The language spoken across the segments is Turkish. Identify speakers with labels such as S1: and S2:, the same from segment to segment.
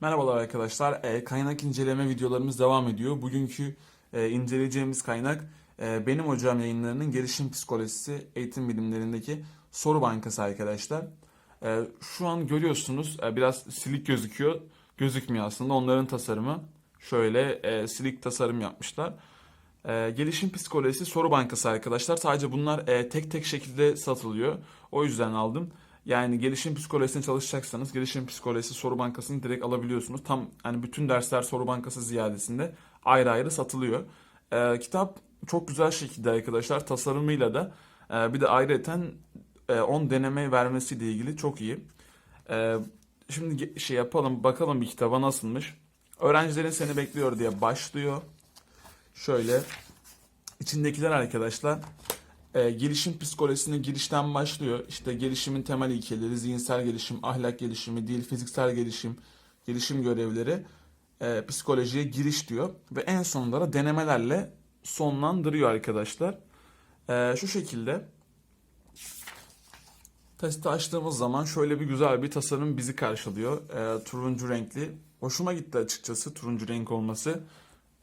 S1: Merhabalar arkadaşlar. E, kaynak inceleme videolarımız devam ediyor. Bugünkü e, inceleyeceğimiz kaynak e, Benim Hocam yayınlarının gelişim psikolojisi eğitim bilimlerindeki soru bankası arkadaşlar. E, şu an görüyorsunuz e, biraz silik gözüküyor. Gözükmüyor aslında. Onların tasarımı şöyle e, silik tasarım yapmışlar. E, gelişim psikolojisi soru bankası arkadaşlar. Sadece bunlar e, tek tek şekilde satılıyor. O yüzden aldım. Yani gelişim psikolojisine çalışacaksanız gelişim psikolojisi soru bankasını direkt alabiliyorsunuz. Tam hani bütün dersler soru bankası ziyadesinde ayrı ayrı satılıyor. Ee, kitap çok güzel şekilde arkadaşlar tasarımıyla da e, bir de e, 10 deneme vermesiyle ilgili çok iyi. Ee, şimdi şey yapalım bakalım bir kitaba nasılmış. Öğrencilerin seni bekliyor diye başlıyor. Şöyle içindekiler arkadaşlar e, gelişim psikolojisine girişten başlıyor. İşte gelişimin temel ilkeleri, zihinsel gelişim, ahlak gelişimi, dil, fiziksel gelişim, gelişim görevleri, e, psikolojiye giriş diyor. Ve en sonunda da denemelerle sonlandırıyor arkadaşlar. E, şu şekilde testi açtığımız zaman şöyle bir güzel bir tasarım bizi karşılıyor. E, turuncu renkli. Hoşuma gitti açıkçası turuncu renk olması.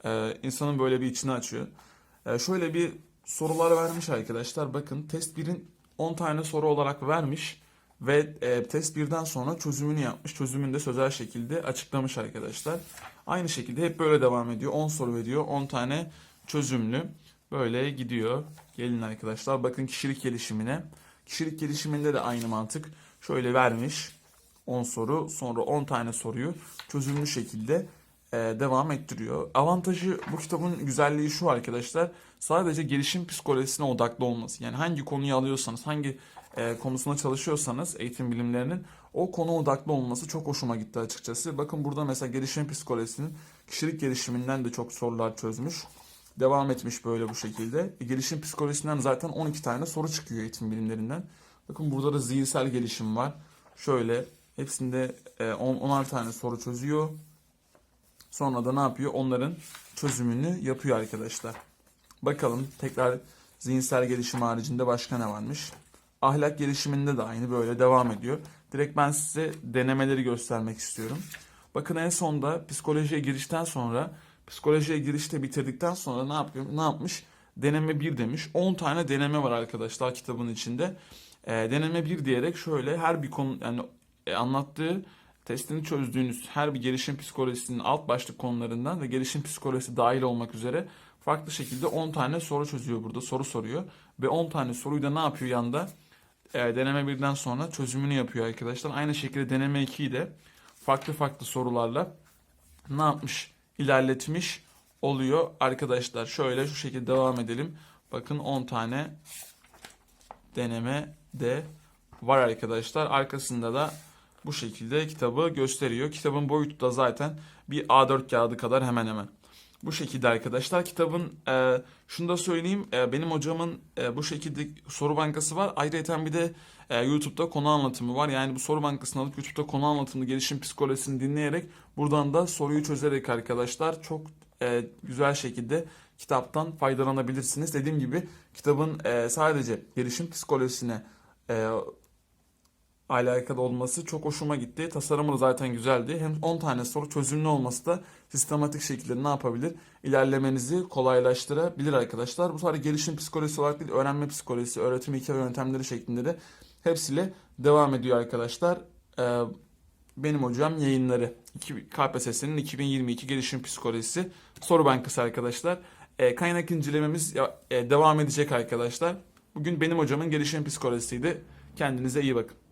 S1: E, insanın böyle bir içini açıyor. E, şöyle bir sorular vermiş arkadaşlar. Bakın test 1'in 10 tane soru olarak vermiş ve e, test 1'den sonra çözümünü yapmış. Çözümünü de sözel şekilde açıklamış arkadaşlar. Aynı şekilde hep böyle devam ediyor. 10 soru veriyor. 10 tane çözümlü. Böyle gidiyor. Gelin arkadaşlar bakın kişilik gelişimine. Kişilik gelişiminde de aynı mantık. Şöyle vermiş 10 soru sonra 10 tane soruyu çözümlü şekilde devam ettiriyor. Avantajı bu kitabın güzelliği şu arkadaşlar. Sadece gelişim psikolojisine odaklı olması. Yani hangi konuyu alıyorsanız, hangi e, konusuna çalışıyorsanız eğitim bilimlerinin o konu odaklı olması çok hoşuma gitti açıkçası. Bakın burada mesela gelişim psikolojisinin kişilik gelişiminden de çok sorular çözmüş. Devam etmiş böyle bu şekilde. E, gelişim psikolojisinden zaten 12 tane soru çıkıyor eğitim bilimlerinden. Bakın burada da zihinsel gelişim var. Şöyle hepsinde e, 10 10'ar tane soru çözüyor. Sonra da ne yapıyor? Onların çözümünü yapıyor arkadaşlar. Bakalım tekrar zihinsel gelişim haricinde başka ne varmış? Ahlak gelişiminde de aynı böyle devam ediyor. Direkt ben size denemeleri göstermek istiyorum. Bakın en sonda psikolojiye girişten sonra psikolojiye girişte bitirdikten sonra ne yapıyor? Ne yapmış? Deneme 1 demiş. 10 tane deneme var arkadaşlar kitabın içinde. Ee, deneme 1 diyerek şöyle her bir konu yani e, anlattığı testini çözdüğünüz her bir gelişim psikolojisinin alt başlık konularından ve gelişim psikolojisi dahil olmak üzere farklı şekilde 10 tane soru çözüyor burada. Soru soruyor. Ve 10 tane soruyu da ne yapıyor yanda? E, deneme birden sonra çözümünü yapıyor arkadaşlar. Aynı şekilde deneme 2'yi de farklı farklı sorularla ne yapmış? İlerletmiş oluyor arkadaşlar. Şöyle şu şekilde devam edelim. Bakın 10 tane deneme de var arkadaşlar. Arkasında da bu şekilde kitabı gösteriyor. Kitabın boyutu da zaten bir A4 kağıdı kadar hemen hemen. Bu şekilde arkadaşlar. Kitabın e, şunu da söyleyeyim. e, benim hocamın e, bu şekilde soru bankası var. Ayrıca bir de e, YouTube'da konu anlatımı var. Yani bu soru bankasını alıp YouTube'da konu anlatımını, gelişim psikolojisini dinleyerek buradan da soruyu çözerek arkadaşlar çok e, güzel şekilde kitaptan faydalanabilirsiniz. Dediğim gibi kitabın e, sadece gelişim psikolojisine e, alakalı olması çok hoşuma gitti. Tasarımı da zaten güzeldi. Hem 10 tane soru çözümlü olması da sistematik şekilde ne yapabilir? İlerlemenizi kolaylaştırabilir arkadaşlar. Bu sadece gelişim psikolojisi olarak değil, öğrenme psikolojisi, öğretim hikaye yöntemleri şeklinde de hepsiyle devam ediyor arkadaşlar. Ee, benim hocam yayınları KPSS'nin 2022 gelişim psikolojisi soru bankası arkadaşlar. Ee, kaynak incelememiz e, devam edecek arkadaşlar. Bugün benim hocamın gelişim psikolojisiydi. Kendinize iyi bakın.